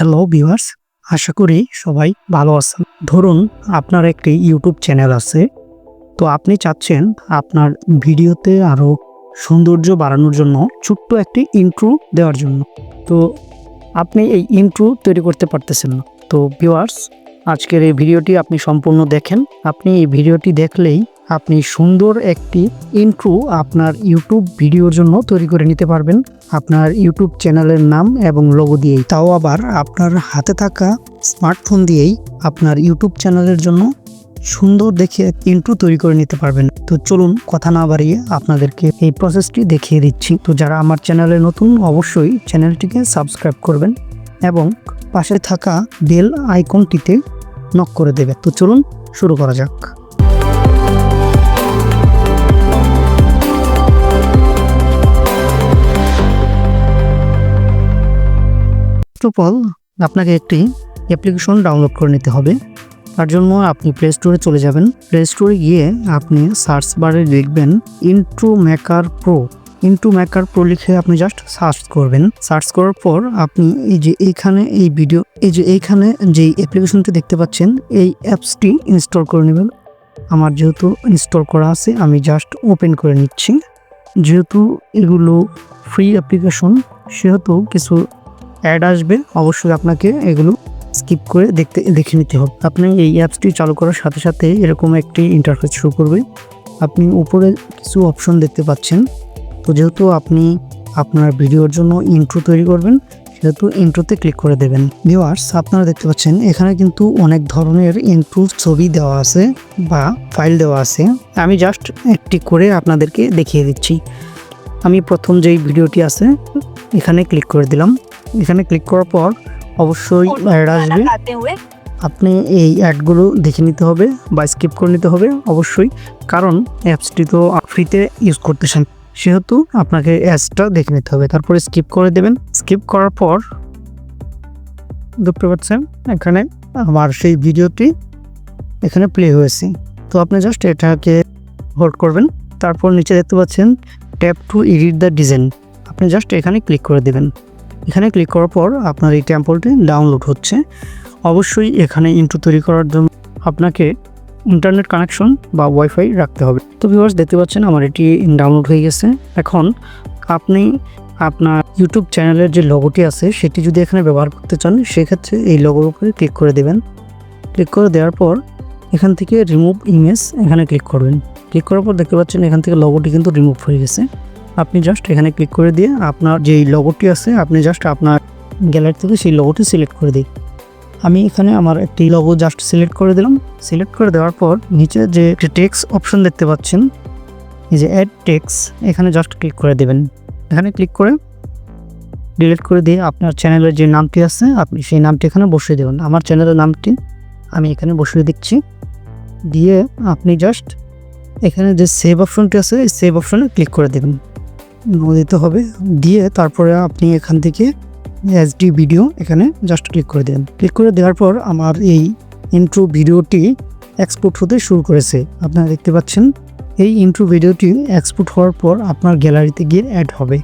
Hello viewers আশা করি সবাই ভালো আছেন। ধরুন, আপনার একটি ইউটিউব চ্যানেল আছে। তো আপনি চাচ্ছেন আপনার ভিডিওতে আরও সৌন্দর্য বাড়ানোর জন্য ছোট্ট একটি ইন্ট্রো দেওয়ার জন্য। তো আপনি এই ইন্ট্রো তৈরি করতে পারতেছেন না। তো ভিউয়ার্স আজকের এই ভিডিওটি আপনি সম্পূর্ণ দেখেন। আপনি এই ভিডিওটি দেখলেই আপনি সুন্দর একটি ইন্ট্রো আপনার ইউটিউব ভিডিওর জন্য তৈরি করে নিতে পারবেন। আপনার ইউটিউব চ্যানেলের নাম এবং লোগো দিয়েই। তাও আবার আপনার হাতে থাকা স্মার্টফোন দিয়েই আপনার ইউটিউব চ্যানেলের জন্য সুন্দর দেখে ইন্ট্রো তৈরি করে নিতে পারবেন। তো চলুন কথা না বাড়িয়ে আপনাদেরকে এই প্রসেসটি দেখিয়ে দিচ্ছি। তো যারা আমার চ্যানেলে নতুন, অবশ্যই চ্যানেলটিকে সাবস্ক্রাইব করবেন এবং পাশে থাকা বেল আইকনটিতে নক করে দেবে তো চলুন শুরু করা যাক। ফার্স্ট অফ অল আপনাকে একটি অ্যাপ্লিকেশন ডাউনলোড করে নিতে হবে। তার জন্য আপনি প্লে স্টোরে চলে যাবেন। প্লে স্টোরে গিয়ে আপনি সার্চ বারে লিখবেন intro maker pro intro maker pro লিখে আপনি জাস্ট সার্চ করবেন। সার্চ করার পর আপনি এই যে এইখানে এই ভিডিও এই যে এইখানে যে অ্যাপ্লিকেশনটি দেখতে পাচ্ছেন, এই অ্যাপসটি ইনস্টল করে নেবেন। আমার যেহেতু ইনস্টল করা আছে, আমি জাস্ট ওপেন করে নিচ্ছি। যেহেতু এগুলো ফ্রি অ্যাপ্লিকেশন সেহেতু কিছু অ্যাড আসবে, অবশ্যই আপনাকে এগুলো স্কিপ করে দেখতে, দেখে নিতে হবে। আপনি এই অ্যাপসটি চালু করার সাথে সাথে এরকম একটি ইন্টারফেস শুরু করবে আপনি উপরে কিছু অপশন দেখতে পাচ্ছেন। তো যেহেতু আপনি আপনার ভিডিওর জন্য ইন্ট্রো তৈরি করবেন, সেহেতু ইন্ট্রোতে ক্লিক করে দেবেন। ভিউয়ার্স আপনারা দেখতে পাচ্ছেন, এখানে কিন্তু অনেক ধরনের ইন্ট্রো ছবি দেওয়া আছে বা ফাইল দেওয়া আছে। আমি জাস্ট একটি করে আপনাদেরকে দেখিয়ে দিচ্ছি। আমি প্রথম যেই ভিডিওটি আছে, এখানে ক্লিক করে দিলাম। এখানে ক্লিক করার পর অবশ্যই অ্যাড আসবে। আপনি এই অ্যাডগুলো দেখে নিতে হবে বা স্কিপ করে নিতে হবে অবশ্যই। কারণ অ্যাপসটি তো ফ্রিতে ইউজ করতেছেন। সেহেতু আপনাকে অ্যাডসটা দেখে নিতে হবে। তারপরে স্কিপ করে দেবেন। স্কিপ করার পর দেখতে পাচ্ছেন এখানে আমার সেই ভিডিওটি এখানে প্লে হয়েছে। তো আপনি জাস্ট এটাকে হোল্ড করবেন। তারপর নিচে দেখতে পাচ্ছেন tap to edit the design আপনি জাস্ট এখানে ক্লিক করে দেবেন। এখানে ক্লিক করার পর আপনার এই টেম্পলটি ডাউনলোড হচ্ছে। অবশ্যই এখানে ইন্টু তৈরি করার জন্য আপনাকে ইন্টারনেট কানেকশন বা ওয়াইফাই রাখতে হবে। তো ভিউয়ার্স দেখতে পাচ্ছেন আমার এটি ডাউনলোড হয়ে গেছে। এখন আপনি আপনার ইউটিউব চ্যানেলের যে লোগোটি আছে, সেটি যদি এখানে ব্যবহার করতে চান, সেক্ষেত্রে এই লোগোর উপরে ক্লিক করে দেবেন। ক্লিক করে দেওয়ার পর এখান থেকে রিমুভ ইমেজ এখানে ক্লিক করবেন। ক্লিক করার পর দেখতে পাচ্ছেন এখান থেকে লোগোটি কিন্তু রিমুভ হয়ে গেছে। আপনি জাস্ট এখানে ক্লিক করে দিয়ে আপনার যেই লোগোটি আছে, আপনি জাস্ট আপনার গ্যালারি থেকে সেই লোগোটি সিলেক্ট করে দিই আমি এখানে আমার একটি লোগো জাস্ট সিলেক্ট করে দিলাম। সিলেক্ট করে দেওয়ার পর নিচে যে টেক্স অপশন দেখতে পাচ্ছেন, এই যে অ্যাড টেক্স এখানে জাস্ট ক্লিক করে দেবেন। এখানে ক্লিক করে ডিলিট করে দিয়ে আপনার চ্যানেলের যে নামটি আছে, আপনি সেই নামটি এখানে বসিয়ে দেবেন। আমার চ্যানেলের নামটি আমি এখানে বসিয়ে দিচ্ছি। দিয়ে আপনি জাস্ট এখানে যে সেভ অপশনটি আছে, এই সেভ অপশনে ক্লিক করে দেবেন। দিতে হবে, দিয়ে তারপরে আপনি এখান থেকে এইচডি ভিডিও এখানে জাস্ট ক্লিক করে দেন। ক্লিক করে দেওয়ার পর আমার এই ইন্ট্রো ভিডিওটি এক্সপোর্ট হতে শুরু করেছে। আপনারা দেখতে পাচ্ছেন, এই ইন্ট্রো ভিডিওটি এক্সপোর্ট হওয়ার পর আপনার গ্যালারিতে গিয়ে অ্যাড হবে।